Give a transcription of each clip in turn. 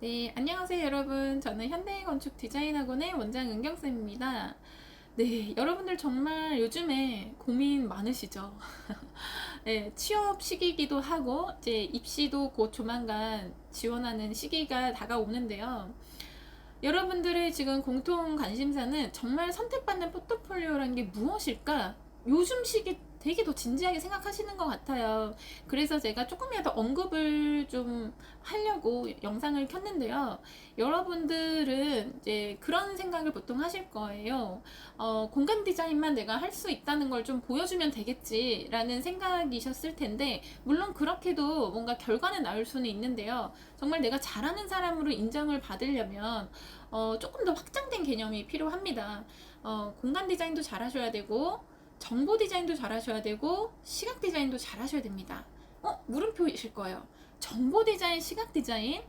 네, 안녕하세요, 여러분. 저는 현대건축 디자인학원의 원장 은경쌤입니다. 네, 여러분들 정말 요즘에 고민 많으시죠? 네, 취업 시기이기도 하고, 이제 입시도 곧 조만간 지원하는 시기가 다가오는데요. 여러분들의 지금 공통 관심사는 정말 선택받는 포트폴리오라는 게 무엇일까? 요즘 시기 되게 더 진지하게 생각하시는 것 같아요. 그래서 제가 조금이라도 언급을 좀 하려고 영상을 켰는데요. 여러분들은 이제 그런 생각을 보통 하실 거예요. 어, 공간 디자인만 내가 할 수 있다는 걸 좀 보여주면 되겠지라는 생각이셨을 텐데, 물론 그렇게도 뭔가 결과는 나올 수는 있는데요. 정말 내가 잘하는 사람으로 인정을 받으려면 어, 조금 더 확장된 개념이 필요합니다. 어, 공간 디자인도 잘 하셔야 되고, 정보 디자인도 잘하셔야 되고, 시각 디자인도 잘하셔야 됩니다. 어, 물음표이실 거예요. 정보 디자인, 시각 디자인?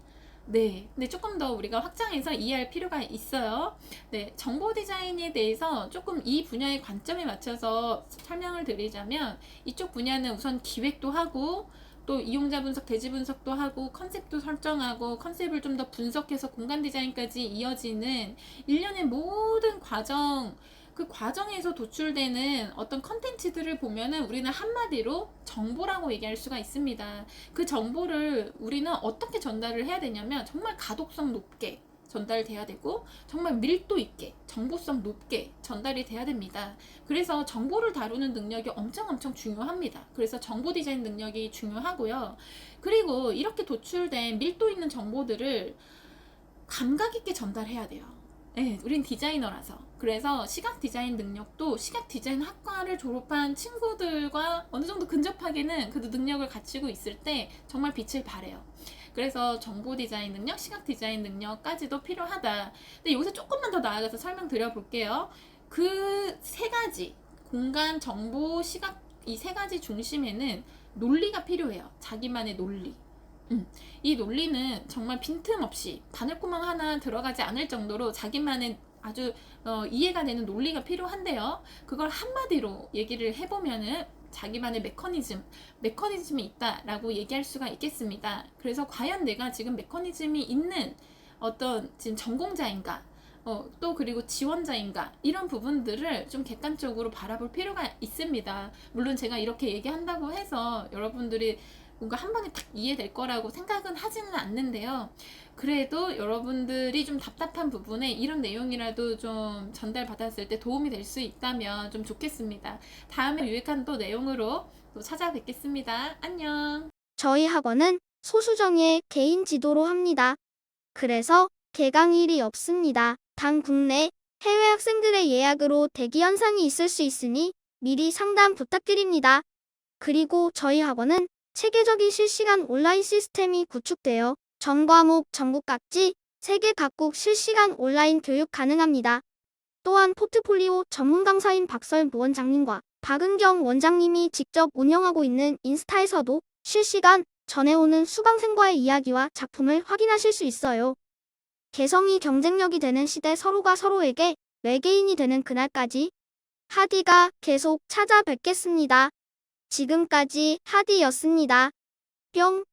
네. 근데 조금 더 우리가 확장해서 이해할 필요가 있어요. 네. 정보 디자인에 대해서 조금 이 분야의 관점에 맞춰서 설명을 드리자면, 이쪽 분야는 우선 기획도 하고, 또 이용자 분석, 대지 분석도 하고, 컨셉도 설정하고, 컨셉을 좀 더 분석해서 공간 디자인까지 이어지는 일련의 모든 과정, 그 과정에서 도출되는 어떤 컨텐츠들을 보면은 우리는 한마디로 정보라고 얘기할 수가 있습니다. 그 정보를 우리는 어떻게 전달을 해야 되냐면 정말 가독성 높게 전달돼야 되고 정말 밀도 있게 정보성 높게 전달이 돼야 됩니다. 그래서 정보를 다루는 능력이 엄청 엄청 중요합니다. 그래서 정보 디자인 능력이 중요하고요. 그리고 이렇게 도출된 밀도 있는 정보들을 감각 있게 전달해야 돼요. 네, 우린 디자이너라서. 그래서 시각 디자인 능력도 시각 디자인 학과를 졸업한 친구들과 어느 정도 근접하게는 그 능력을 갖추고 있을 때 정말 빛을 발해요. 그래서 정보 디자인 능력, 시각 디자인 능력까지도 필요하다. 근데 여기서 조금만 더 나아가서 설명드려 볼게요. 그 세 가지, 공간, 정보, 시각, 이 세 가지 중심에는 논리가 필요해요. 자기만의 논리. 음, 이 논리는 정말 빈틈없이 바늘구멍 하나 들어가지 않을 정도로 자기만의 아주 어, 이해가 되는 논리가 필요한데요. 그걸 한마디로 얘기를 해보면은 자기만의 메커니즘, 메커니즘이 있다라고 얘기할 수가 있겠습니다. 그래서 과연 내가 지금 메커니즘이 있는 어떤 지금 전공자인가, 어, 또 그리고 지원자인가 이런 부분들을 좀 객관적으로 바라볼 필요가 있습니다. 물론 제가 이렇게 얘기한다고 해서 여러분들이 뭔가 한 번에 딱 이해될 거라고 생각은 하지는 않는데요. 그래도 여러분들이 좀 답답한 부분에 이런 내용이라도 좀 전달받았을 때 도움이 될 수 있다면 좀 좋겠습니다. 다음에 유익한 또 내용으로 또 찾아뵙겠습니다. 안녕. 저희 학원은 소수정예 개인 지도로 합니다. 그래서 개강일이 없습니다. 단 국내, 해외 학생들의 예약으로 대기 현상이 있을 수 있으니 미리 상담 부탁드립니다. 그리고 저희 학원은 체계적인 실시간 온라인 시스템이 구축되어 전 과목 전국 각지 세계 각국 실시간 온라인 교육 가능합니다. 또한 포트폴리오 전문 강사인 박설 원장님과 박은경 원장님이 직접 운영하고 있는 인스타에서도 실시간 전해오는 수강생과의 이야기와 작품을 확인하실 수 있어요. 개성이 경쟁력이 되는 시대 서로가 서로에게 외계인이 되는 그날까지 하디가 계속 찾아뵙겠습니다. 지금까지 하디였습니다. 뿅.